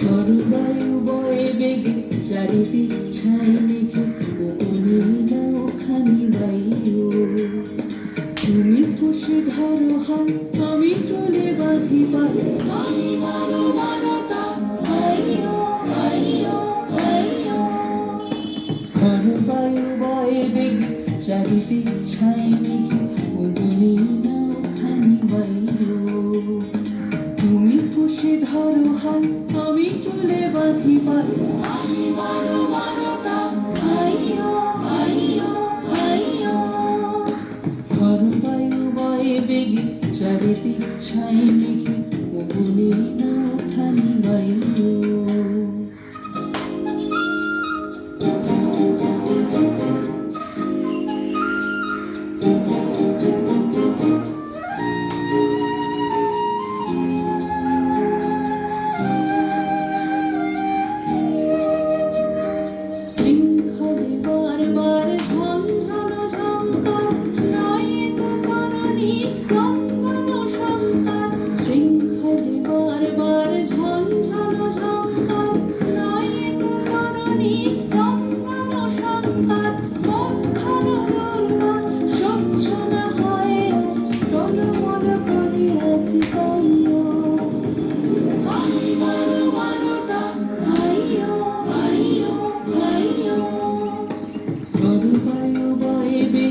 তরুবায়ু বয়ে বেগে চারিদিক ছাই মেঘে গোপনে না ওখানি বায়ু তুমি আমি চলে বাঁধি পারে মারো মারো চারিদিক ছাই মেঘে মনে নাও খানি বাইল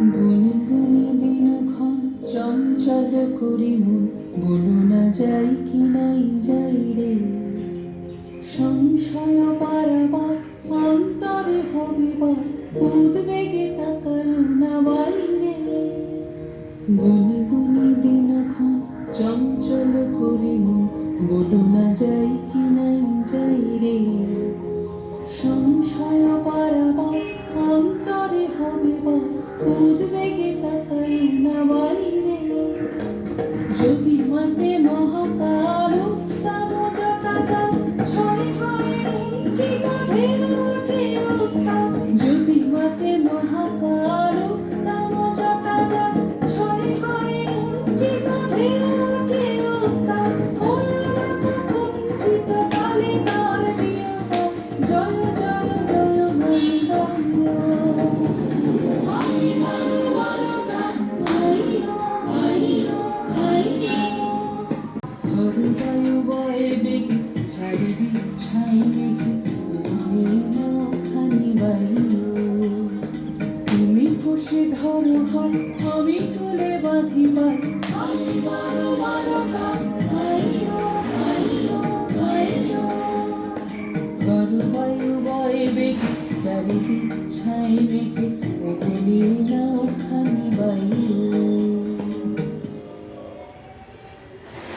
গুনে গুনে দিন ক্ষণ চঞ্চল করি মন। বলো না যাই কি নাই, যাই রে। সংশয় পারাবার অন্তরে হবিবার উদ্বেগে তাকালো না বাইরে। গুনে আমি তুলে বাঁধিবার বারো বারো বায়ু বয় বেগ, চারিদিক ছাই মেঘে ওগুলি না ওখানি বায়ু